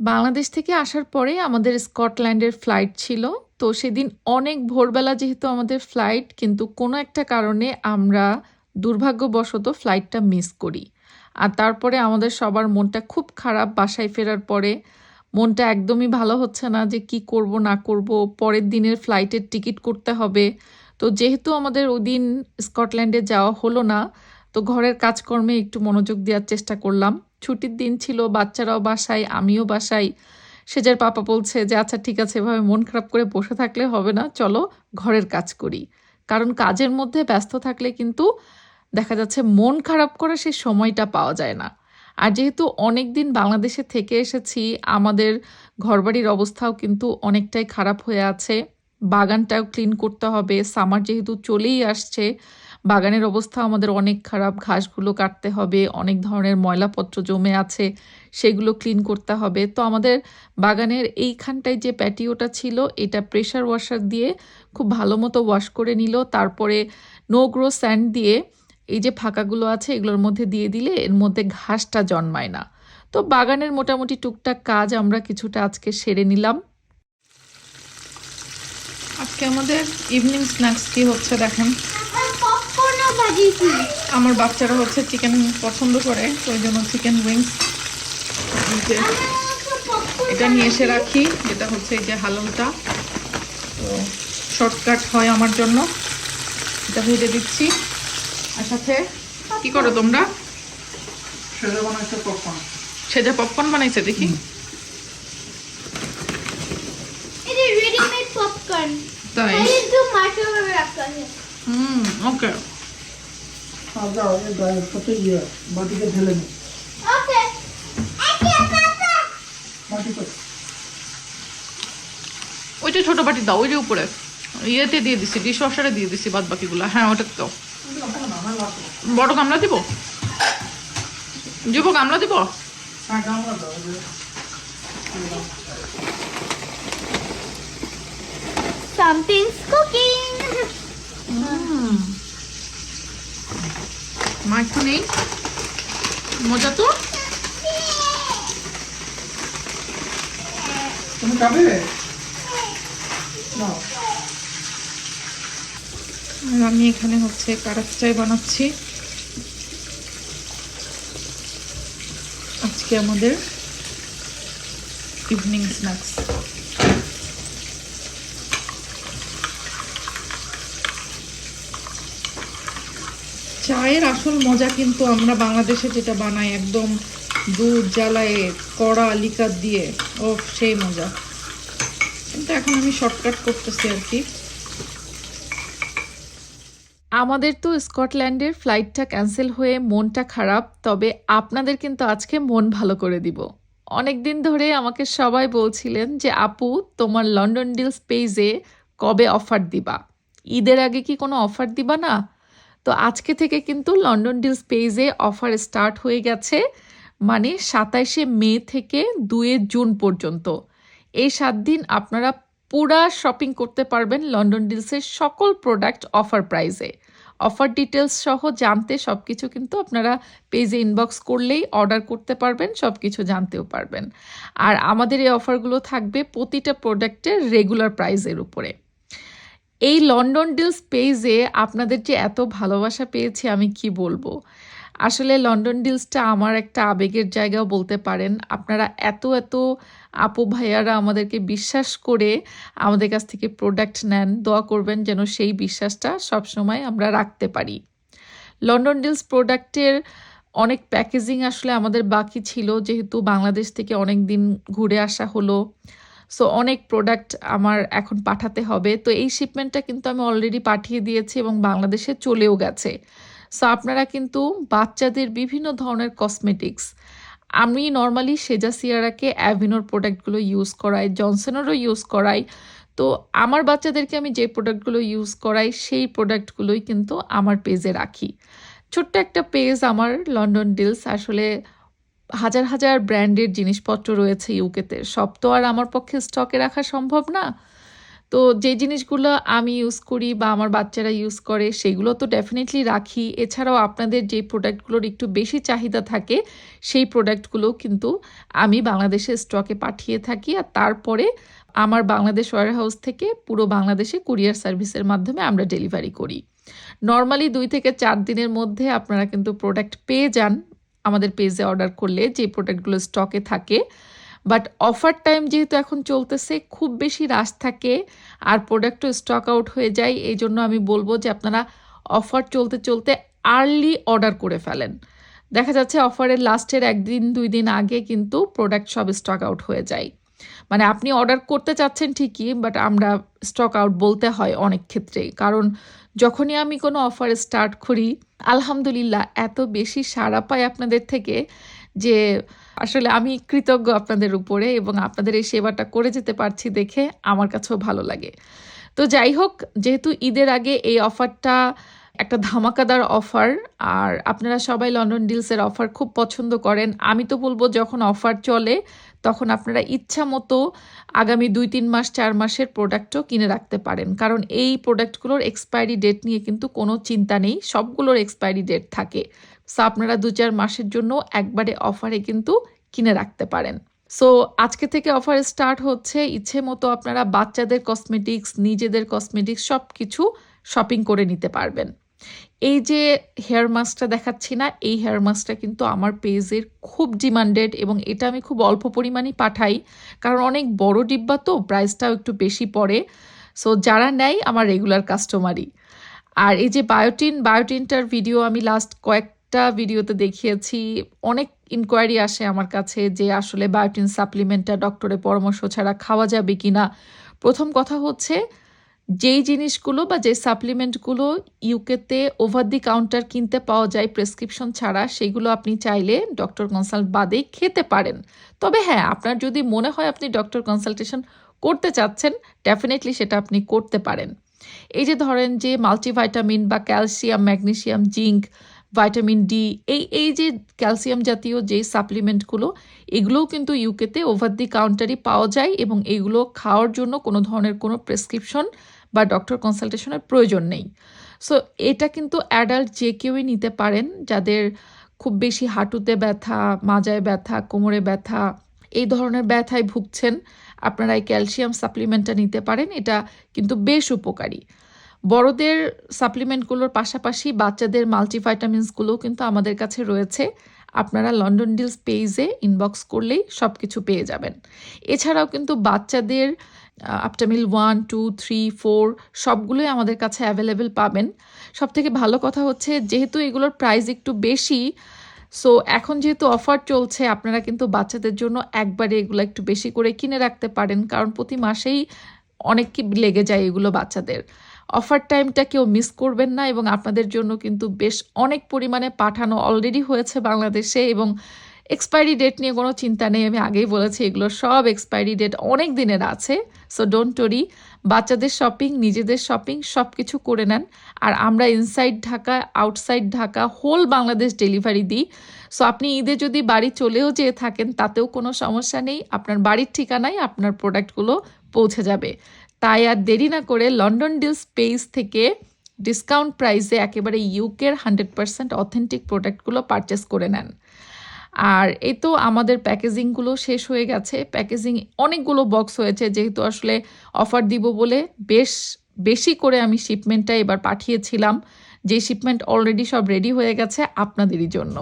বাংলাদেশ থেকে আসার পরে আমাদের স্কটল্যান্ডের ফ্লাইট ছিল। তো সেদিন অনেক ভোরবেলা যেহেতু আমাদের ফ্লাইট কিন্তু কোনো একটা কারণে আমরা দুর্ভাগ্যবশত ফ্লাইটটা মিস করি। আর তারপরে আমাদের সবার মনটা খুব খারাপ বাসায় ফেরার পরে। মনটা একদমই ভালো হচ্ছে না যে কি করব, না করব। পরের দিনের ফ্লাইটের টিকিট করতে হবে। তো যেহেতু আমাদের ওই দিন স্কটল্যান্ডে যাওয়া হলো না, তো ঘরের কাজকর্মে একটু মনোযোগ দেওয়ার চেষ্টা করলাম। ছুটির দিন ছিল, বাচ্চারাও বাসায়, আমিও বাসায়। সেজার পাপা বলছে যে আচ্ছা ঠিক আছে, এভাবে মন খারাপ করে বসে থাকলে হবে না, চলো ঘরের কাজ করি। কারণ কাজের মধ্যে ব্যস্ত থাকলে কিন্তু দেখা যাচ্ছে মন খারাপ করার সেই সময়টা পাওয়া যায় না। আর যেহেতু অনেক দিন বাংলাদেশে থেকে এসেছি, আমাদের ঘরবাড়ির অবস্থাও কিন্তু অনেকটাই খারাপ হয়ে আছে। বাগানটাও ক্লিন করতে হবে সামার যেহেতু চলেই আসছে বাগানের অবস্থা আমাদের অনেক খারাপ, ঘাসগুলো কাটতে হবে, অনেক ধরনের ময়লাপত্র জমে আছে, সেগুলো ক্লিন করতে হবে। তো আমাদের বাগানের এইখানটায় যে প্যাটিওটা ছিল, এটা প্রেশার ওয়াশার দিয়ে খুব ভালো মতো ওয়াশ করে নিল। তারপরে নো গ্রো স্যান্ড দিয়ে এই যে ফাঁকাগুলো আছে, এগুলোর মধ্যে দিয়ে দিলে এর মধ্যে ঘাসটা জন্মায় না। তো বাগানের মোটামুটি টুকটাক কাজ আমরা কিছুটা আজকে সেরে নিলাম। আজকে আমাদের ইভিনিং স্ন্যাক্স কি হচ্ছে দেখেন। আমার বাচ্চারা হচ্ছে চিকেন পছন্দ করে ওই জন্য চিকেন উইংস এটা নিয়ে এসে রাখি যেটা হচ্ছে এই যে হালুমটা তো শর্টকাট হয় আমার জন্য। এটা ভেজে দিচ্ছি। আর সাথে কি করো তোমরা? সেটা বানাইছে পপকর্ন সেজা পপকর্ন বানাইছে দেখি। তাই? হুম ওকে দাও এই গায়ের ইয়ে বাটিতে ঢেলে নি। ওকে একে কাকা বাটি করে ওই যে ছোট বাটি দাও ওই যে উপরে। ইয়েতে দিয়ে দিছি ডিশ ওয়াশারে দিয়ে দিছি বাদ বাকিগুলো হ্যাঁ ওটা তো বড় গামলা দিব? দিব গামলা দিব? হ্যাঁ গামলা কুকিং মাইক্রো নেই। মজা তো? তুমি খাবে? আর আমি এখানে হচ্ছে কারাক চাই বানাচ্ছি। আজকে আমাদের ইভিনিং স্ন্যাক্স চায়ের আসল মজা কিন্তু আমরা বাংলাদেশে যেটা বানাই একদম দুধ জ্বালায়, কড়া লিকার দিয়ে। ও সেই মজা। কিন্তু এখন আমি শর্টকাট করতেছি আর কি। আমাদের তো স্কটল্যান্ডের ফ্লাইটটা ক্যান্সেল হয়ে মনটা খারাপ, তবে আপনাদের কিন্তু আজকে মন ভালো করে দিব। অনেক দিন ধরে আমাকে সবাই বলছিলেন যে, আপু, তোমার লন্ডন ডিলস পেজে কবে অফার দিবা? ঈদের আগে কি কোনো অফার দিবা না? তো আজকে থেকে কিন্তু লন্ডন ডিলস পেজে অফার স্টার্ট হয়ে গেছে মানে সাতাইশে মে থেকে দুয়ে জুন পর্যন্ত। এই সাত দিন আপনারা পুরা শপিং করতে পারবেন লন্ডন ডিলসের সকল প্রোডাক্ট অফার প্রাইসে অফার ডিটেলস সহ জানতে সব কিছু কিন্তু আপনারা পেজে ইনবক্স করলেই অর্ডার করতে পারবেন সব কিছু জানতেও পারবেন। আর আমাদের এই অফারগুলো থাকবে প্রতিটা প্রোডাক্টের রেগুলার প্রাইসের উপরে। এই লন্ডন ডিলস পেজে আপনাদের যে এত ভালোবাসা পেয়েছি আমি কি বলব? আসলে লন্ডন ডিলসটা আমার একটা আবেগের জায়গাও বলতে পারেন। আপনারা এত এত আপু ভাইয়ারা আমাদেরকে বিশ্বাস করে আমাদের কাছ থেকে প্রোডাক্ট নেন, দোয়া করবেন যেন সেই বিশ্বাসটা সবসময় আমরা রাখতে পারি। লন্ডন ডিলস প্রোডাক্টের অনেক প্যাকেজিং আসলে আমাদের বাকি ছিল, যেহেতু বাংলাদেশ থেকে অনেক দিন ঘুরে আসা হলো। সো অনেক প্রোডাক্ট আমার এখন পাঠাতে হবে। তো এই শিপমেন্টটা কিন্তু আমি অলরেডি পাঠিয়ে দিয়েছি এবং বাংলাদেশে চলেও গেছে। সো আপনারা কিন্তু বাচ্চাদের বিভিন্ন ধরনের কসমেটিক্স আমি নর্মালি সেজা সিয়ারাকে অ্যাভিনোর প্রোডাক্টগুলো ইউজ করাই জনসনেরও ইউজ করাই। তো আমার বাচ্চাদেরকে আমি যে প্রোডাক্টগুলো ইউজ করাই, সেই প্রোডাক্টগুলোই কিন্তু আমার পেজে রাখি। ছোট্ট একটা পেজ আমার লন্ডন ডিলস আসলে হাজার হাজার ব্র্যান্ডের জিনিসপত্র রয়েছে ইউকেতে। সব তো আর আমার পক্ষে স্টকে রাখা সম্ভব না। তো যে জিনিসগুলো আমি ইউজ করি বা আমার বাচ্চারা ইউজ করে, সেগুলো তো ডেফিনেটলি রাখি। এছাড়াও আপনাদের যে প্রোডাক্টগুলোর একটু বেশি চাহিদা থাকে, সেই প্রোডাক্টগুলো কিন্তু আমি বাংলাদেশের স্টকে পাঠিয়ে থাকি। আর তারপরে আমার বাংলাদেশ ওয়ার হাউস থেকে পুরো বাংলাদেশে কুরিয়ার সার্ভিসের মাধ্যমে আমরা ডেলিভারি করি। নর্মালি দুই থেকে চার দিনের মধ্যে আপনারা কিন্তু প্রোডাক্ট পেয়ে যান। আমাদের পেজে অর্ডার করলে যে প্রোডাক্টগুলো স্টকে থাকে। বাট অফার টাইম যেহেতু এখন চলতেছে, খুব বেশি রাশ থাকে আর প্রোডাক্টও স্টক আউট হয়ে যায়। এই জন্য আমি বলব যে আপনারা অফার চলতে চলতে আর্লি অর্ডার করে ফেলেন। দেখা যাচ্ছে অফারের লাস্টের একদিন, দুই দিন আগে কিন্তু প্রোডাক্ট সব স্টক আউট হয়ে যায়। মানে আপনি অর্ডার করতে চাচ্ছেন ঠিকই বাট আমরা স্টক আউট বলতে হয় অনেক ক্ষেত্রেই। কারণ যখনই আমি কোনো অফার স্টার্ট করি, আলহামদুলিল্লাহ, এত বেশি সাড়া পাই আপনাদের থেকে যে আসলে আমি কৃতজ্ঞ আপনাদের উপরে এবং আপনাদের এই সেবাটা করে যেতে পারছি দেখে আমার কাছেও ভালো লাগে। তো যাই হোক, যেহেতু ঈদের আগে এই অফারটা একটা ধামাকাদার অফার, আর আপনারা সবাই লন্ডন ডিলসের অফার খুব পছন্দ করেন, আমি তো বলব যখন অফার চলে তখন আপনারা ইচ্ছা মতো আগামী দুই, তিন মাস, চার মাসের প্রোডাক্টও কিনে রাখতে পারেন। কারণ এই প্রোডাক্টগুলোর এক্সপায়ারি ডেট নিয়ে কিন্তু কোনো চিন্তা নেই, সবগুলোর এক্সপায়ারি ডেট থাকে। সো আপনারা দু, চার মাসের জন্য একবারে অফারে কিন্তু কিনে রাখতে পারেন। সো আজকে থেকে অফার স্টার্ট হচ্ছে। ইচ্ছে মতো আপনারা বাচ্চাদের কসমেটিক্স নিজেদের কসমেটিক্স সব কিছু শপিং করে নিতে পারবেন। এই যে হেয়ার মাস্কটা দেখাচ্ছি না, এই হেয়ার মাস্কটা কিন্তু আমার পেজের খুব ডিমান্ডেড এবং এটা আমি খুব অল্প পরিমাণেই পাঠাই। কারণ অনেক বড় ডিব্বা তো প্রাইসটাও একটু বেশি পড়ে। সো যারা নেয়, আমার রেগুলার কাস্টমারই আর এই যে বায়োটিন বায়োটিনটার ভিডিও আমি লাস্ট কয়েকটা ভিডিওতে দেখিয়েছি। অনেক ইনকোয়ারি আসে আমার কাছে যে, আসলে বায়োটিন সাপ্লিমেন্টটা ডক্টরের পরামর্শ ছাড়া খাওয়া যাবে কি না প্রথম কথা হচ্ছে যেই জিনিসগুলো বা যে সাপ্লিমেন্টগুলো ইউকেতে ওভার দি কাউন্টার কিনতে পাওয়া যায় প্রেসক্রিপশন ছাড়া, সেগুলো আপনি চাইলে ডক্টর কনসাল্ট বাদেই খেতে পারেন। তবে হ্যাঁ আপনার যদি মনে হয় আপনি ডক্টর কনসালটেশন করতে চাচ্ছেন ডেফিনেটলি সেটা আপনি করতে পারেন। এই যে ধরেন যে মাল্টিভাইটামিন বা calcium magnesium zinc vitamin D এই এই যে ক্যালসিয়াম জাতীয় যে সাপ্লিমেন্টগুলো এগুলোও কিন্তু ইউকেতে ওভার দি কাউন্টারই পাওয়া যায় এবং এগুলো খাওয়ার জন্য কোনো ধরনের কোনো প্রেসক্রিপশন বা ডক্টর কনসালটেশনের প্রয়োজন নেই। সো এটা কিন্তু অ্যাডাল্ট যে কেউই নিতে পারেন, যাদের খুব বেশি হাঁটুতে ব্যথা, মাজায় ব্যথা, কোমরে ব্যথা, এই ধরনের ব্যথায় ভুগছেন, আপনারা এই ক্যালসিয়াম সাপ্লিমেন্টটা নিতে পারেন, এটা কিন্তু বেশ উপকারী। বড়দের সাপ্লিমেন্টগুলোর পাশাপাশি বাচ্চাদের মাল্টিভাইটামিনসগুলোও কিন্তু আমাদের কাছে রয়েছে। আপনারা লন্ডন ডিলস পেজে ইনবক্স করলেই সব কিছু পেয়ে যাবেন। এছাড়াও কিন্তু বাচ্চাদের Aptamil one two three four সবগুলোই আমাদের কাছে অ্যাভেলেবেল পাবেন। সব থেকে ভালো কথা হচ্ছে, যেহেতু এগুলোর প্রাইস একটু বেশি সো এখন যেহেতু অফার চলছে, আপনারা কিন্তু বাচ্চাদের জন্য একবারে এগুলো একটু বেশি করে কিনে রাখতে পারেন, কারণ প্রতি মাসেই অনেক কি লেগে যায় এগুলো বাচ্চাদের। অফার টাইমটা কেউ মিস করবেন না এবং আপনাদের জন্য কিন্তু বেশ অনেক পরিমাণে পাঠানো অলরেডি হয়েছে বাংলাদেশে এবং এক্সপায়ারি ডেট নিয়ে কোনো চিন্তা নেই, আমি আগেই বলেছি, এগুলো সব এক্সপায়ারি ডেট অনেক দিনের আছে সো ডোন্ট টরি বাচ্চাদের শপিং নিজেদের শপিং সব কিছু করে নেন। আর আমরা inside Dhaka outside Dhaka whole Bangladesh delivery দিই। সো আপনি ঈদে যদি বাড়ি চলেও যেয়ে থাকেন, তাতেও কোনো সমস্যা নেই, আপনার বাড়ির ঠিকানায় আপনার প্রোডাক্টগুলো পৌঁছে যাবে। তাই আর দেরি না করে লন্ডন ডিলস পেজ থেকে ডিসকাউন্ট প্রাইসে একেবারে ইউকের হান্ড্রেড পার্সেন্ট অথেন্টিক প্রোডাক্টগুলো পারচেস করে নেন। আর এই তো আমাদের প্যাকেজিংগুলো শেষ হয়ে গেছে। প্যাকেজিং অনেকগুলো বক্স হয়েছে, যেহেতু আসলে অফার দিব বলে বেশ, বেশি করে আমি শিপমেন্টটা এবার পাঠিয়েছিলাম। যে শিপমেন্ট অলরেডি সব রেডি হয়ে গেছে আপনাদেরই জন্য।